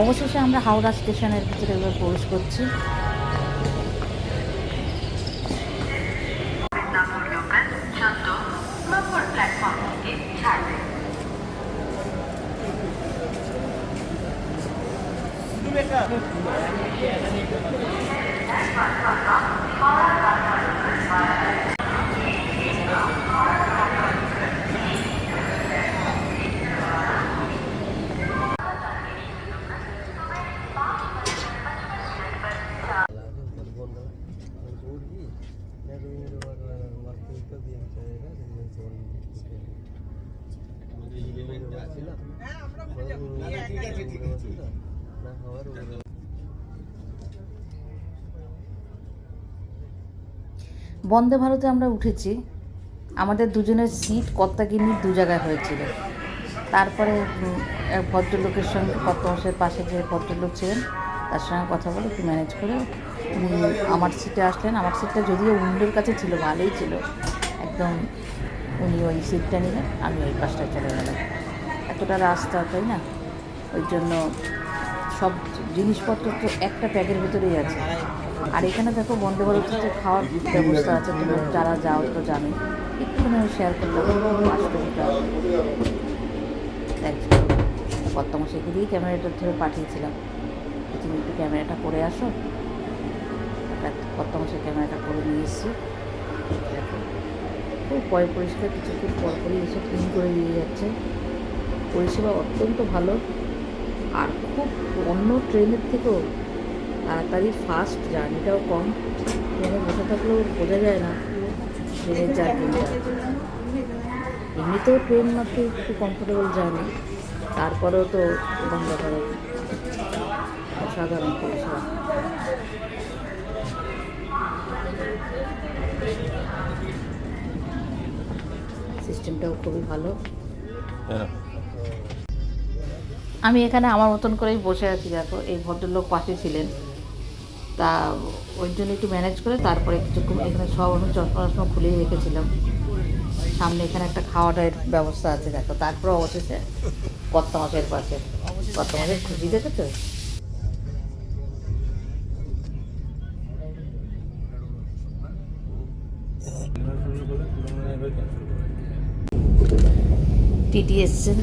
অবশেষে আমরা হাওড়া স্টেশনের ভিতরে এবার প্রবেশ করছি। Thank লোকাল বন্দে ভারতে আমরা উঠেছি। আমাদের দুজনের সিট কর্তাগিন্নির দু জায়গায় হয়েছিল। তারপরে ভদ্রলোকের সঙ্গে কত মাসের পাশে যে ভদ্রলোক ছিলেন, তার সঙ্গে কথা বলে একটু ম্যানেজ করে আমার সিটে আসলেন। আমার সিটটা যদিও উইন্ডোর কাছে ছিল, ভালোই ছিল। একদম উনি ওই সিটটা নিলেন, আমি ওই পাশটায় চলে গেলাম। এতটা রাস্তা, তাই না? ওই জন্য সব জিনিসপত্র তো একটা প্যাকের ভিতরেই আছে। আর এখানে দেখো ভারতের যে খাওয়ার ব্যবস্থা আছে তুমি যারা যাও তো জানো। একটুখানি শেয়ার করলাম কত দিয়ে ক্যামেরাটা ধরে পাঠিয়েছিলাম। তুমি একটু ক্যামেরাটা করে আসো। কত মশাই ক্যামেরাটা করে নিয়ে এসেছি। দেখো, খুব পয় পরিষ্কার, কিছুক্ষণ পর পরই এসে ক্লিন করে দিয়ে যাচ্ছে। পরিষেবা অত্যন্ত ভালো। আর খুব অন্য ট্রেনের থেকেও তাড়াতাড়ি ফাস্ট জার্নিটাও কম। ট্রেনে বসে থাকলেও বোঝা যায় না ট্রেনের জার্নিটা এমনিতেও ট্রেন মাত্র একটু কমফোর্টেবল জার্নি তারপরেও তো বন্ধ করে অসাধারণ পরিষেবা। সিস্টেমটাও খুবই ভালো। আমি এখানে আমার মতন করেই বসে আছি দেখো। এই ভদ্রলোক পাশে ছিলেন। তা ওই জন্য একটু ম্যানেজ করে তারপরে কিছুক্ষণ এখানে সব আমি চশমা টশমা খুলেই রেখেছিলাম। সামনে এখানে একটা খাওয়া দাওয়ার ব্যবস্থা আছে দেখো। তারপরে অবশেষে কত্তা মাছের পাশে। কত্তা মাছের খুশি দেখেছ? টিটি এসছেন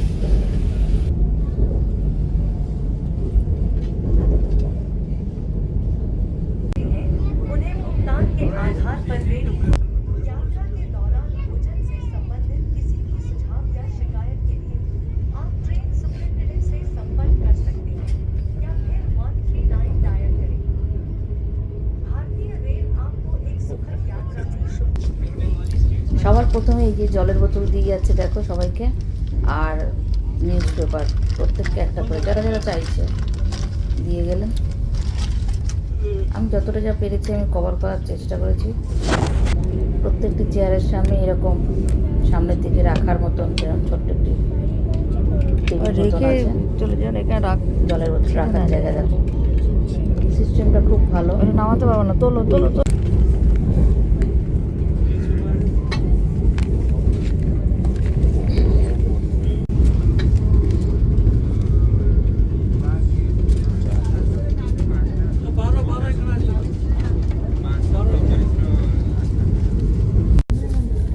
প্রথমে এই যে জলের বোতল দিয়ে যাচ্ছে দেখো সবাইকে আর নিউজ পেপার প্রত্যেককে একটা করে। যারা যারা চাইছে দিয়ে গেলেন। আমি যতটা যা পেরেছি আমি কভার করার চেষ্টা করেছি। প্রত্যেকটি চেয়ারের সামনে এরকম সামনের দিকে রাখার মতন যেরকম ছোট্ট একটি রেখে চলে যান এখানে রাখ জলের বোতল রাখার জায়গা দেখো। সিস্টেমটা খুব ভালো। নামাতে পারব না তোলো তোলো তোলো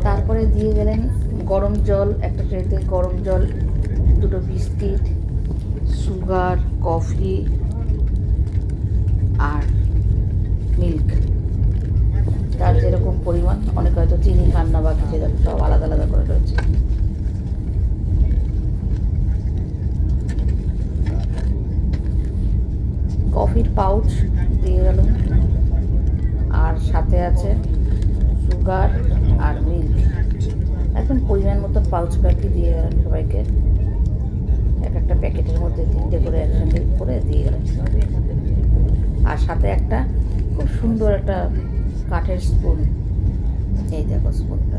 তারপরে দিয়ে গেলেন গরম জল একটা ট্রেতে গরম জল, দুটো বিস্কিট, সুগার, কফি আর মিল্ক। তার যেরকম পরিমাণ, অনেক হয়তো চিনি খান বা কিছু সব আলাদা আলাদা করে রয়েছে। কফির পাউচ দিয়ে গেল। আর সাথে আছে সুগার আর মিল্ক। একদম পরিমাণ মতন পাউচ প্যাকেট দিয়ে গেলেন সবাইকে। এক একটা প্যাকেটের মধ্যে তিনটে করে একসঙ্গে করে দিয়ে গেলেন আর সাথে একটা খুব সুন্দর একটা কাঠের স্পুন এই দেখো স্পুনটা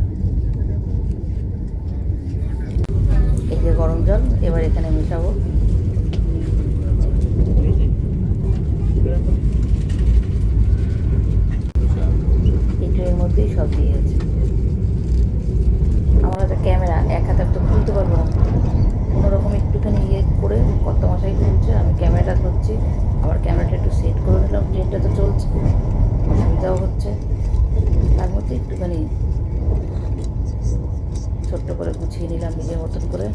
একটুখানি মানে ছোট্ট করে গুছিয়ে নিলাম নিজের মতন করে।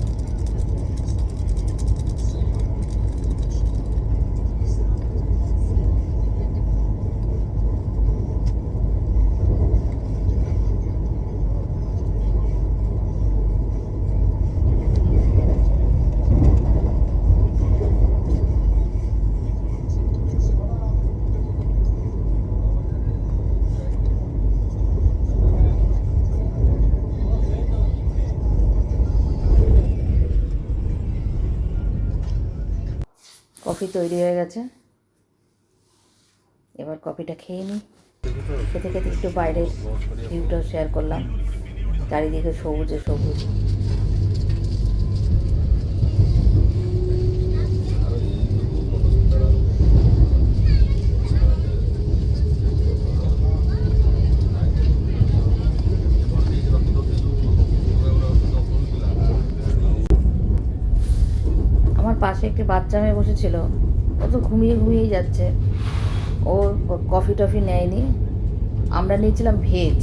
কফি তৈরি হয়ে গেছে। এবার কফিটা খেয়ে নিই। খেতে খেতে একটু বাইরের ভিউটাও শেয়ার করলাম। চারিদিকে সবুজে সবুজ আমার পাশে একটি বাচ্চা মেয়ে বসেছিল। ও তো ঘুমিয়ে ঘুমিয়েই যাচ্ছে। ও কফি টফি নেয়নি। আমরা নিয়েছিলাম ভেজ।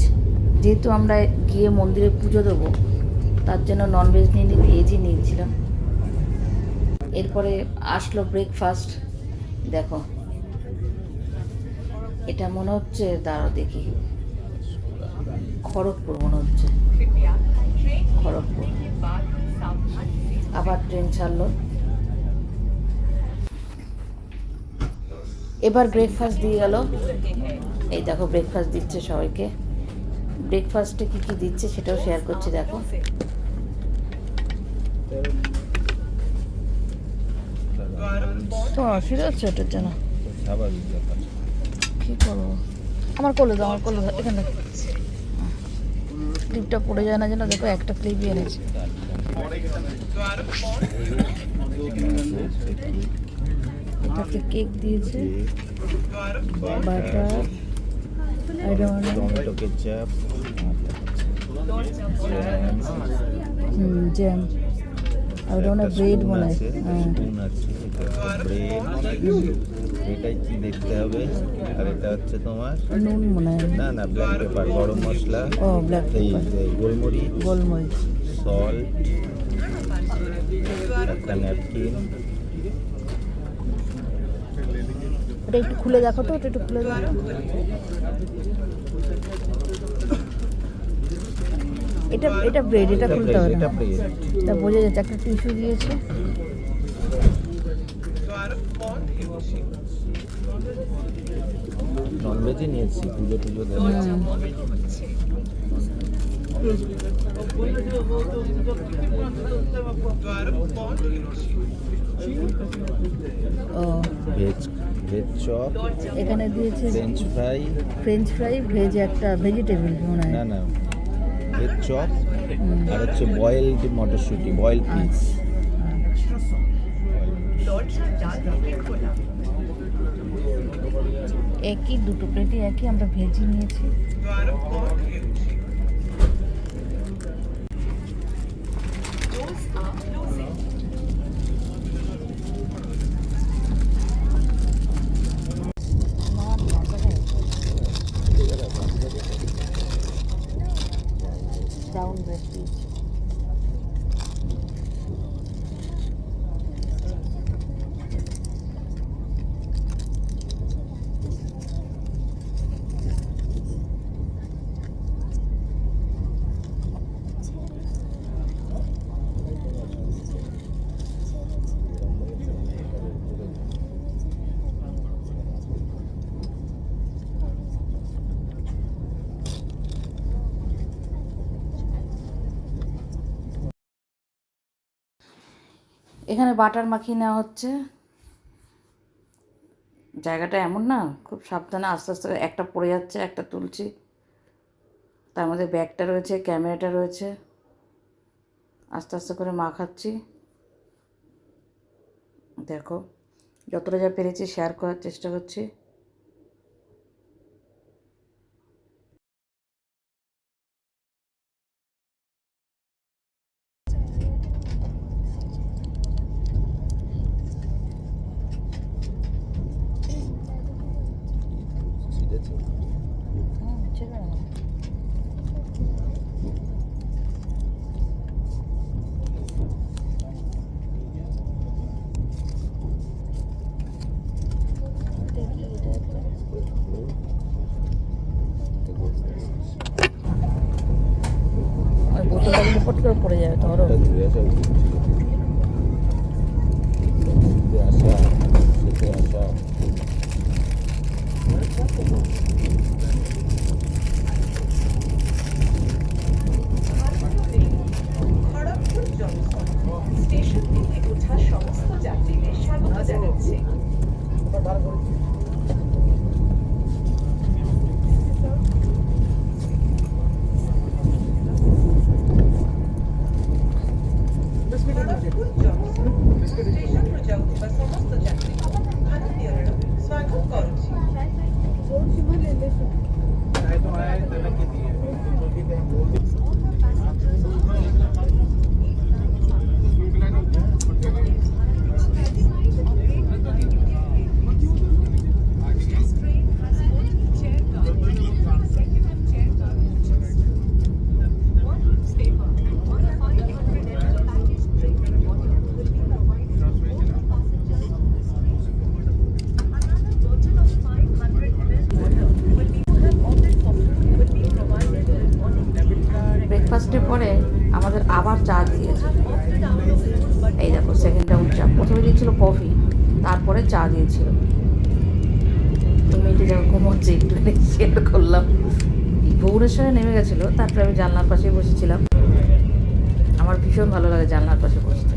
যেহেতু আমরা গিয়ে মন্দিরে পুজো দেবো, তার জন্য ননভেজ নিয়ে নিয়ে ভেজই নিয়েছিলাম। এরপরে আসলো ব্রেকফাস্ট দেখো। এটা মনে হচ্ছে দাঁড়ো দেখি। খড়গপুর মনে হচ্ছে। খড়গপুর। আবার ট্রেন ছাড়লো। এবার ব্রেকফাস্ট দিয়ে গেল। এই দেখো ব্রেকফাস্ট দিচ্ছে সবাইকে। ব্রেকফাস্টে কি কি দিচ্ছে সেটাও শেয়ার করছি, দেখো। তো অসুবিধা হচ্ছে ওটার জন্য। কী করব? আমার কোলে দাও, আমার কোলে দাও, এখানে ক্লিপটা পড়ে যায় না যেন, দেখো একটা ক্লিপই এনেছি। এটাতে কেক দিয়েছে, বাটার টমেটো কেচাপ জ্যাম। আর মানে এটাই কি দেখতে হবে এটা হচ্ছে তোমার নুন মনে না না গরম মশলা গোলমরিচ। গোলমরিচ সল্ট একটা ন্যাপকিন ওটা একটু খুলে দেখো তো ওটা একটু খুলে দেখো। এটা এটা ব্রেড এটা খুলতে হবে এটা না ব্রেড এটা বোঝা যাচ্ছে একটা টিস্যু দিয়েছে। ননভেজই নিয়েছি পুজো টুজো ও। ভেজ ভেজ চপ এখানে দিয়েছে French fry French fry veg একটা ভেজিটেবল মনে হয়। না না ভেজ চপ আর হচ্ছে বয়েলড মটরশুঁটি বয়েল পিস আচ্ছা, একই দুটো প্লেটই একই আমরা ভেজি নিয়েছি। Those are closing. Brown bread এখানে বাটার মাখিয়ে নেওয়া হচ্ছে। জায়গাটা এমন না, খুব সাবধানে আস্তে আস্তে একটা পড়ে যাচ্ছে, একটা তুলছি। তার মধ্যে ব্যাগটা রয়েছে, ক্যামেরাটা রয়েছে। আস্তে আস্তে করে মাখাচ্ছি। দেখো, যতটা যা পেরেছি শেয়ার করার চেষ্টা করছি। lang, di ba? করলাম ভুবনেশ্বরে নেমে গেছিল, তারপরে আমি জানলার পাশে বসেছিলাম। আমার ভীষণ ভালো লাগে জানলার পাশে বসতে।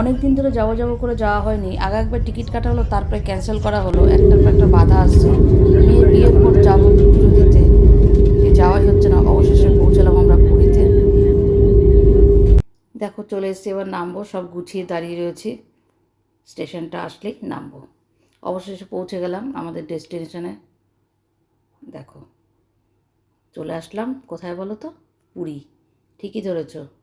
অনেক দিন ধরে যাওয়া যাওয়া করে যাওয়া হয়নি। আগে একবার টিকিট কাটা হলো, তারপরে ক্যান্সেল করা হলো। একটার পর একটা বাধা আসছে। মেয়ে বিয়ের পর যাব দিতে যাওয়াই হচ্ছে না। অবশেষে পৌঁছলাম আমরা পুরীতে। দেখো, চলে এসেছি, এবার নামবো। সব গুছিয়ে দাঁড়িয়ে রয়েছি। স্টেশনটা আসলেই নামবো। অবশেষে পৌঁছে গেলাম আমাদের ডেস্টিনেশনে। দেখো, চলে আসলাম। কোথায় বলো তো? পুরী। ঠিকই ধরেছো।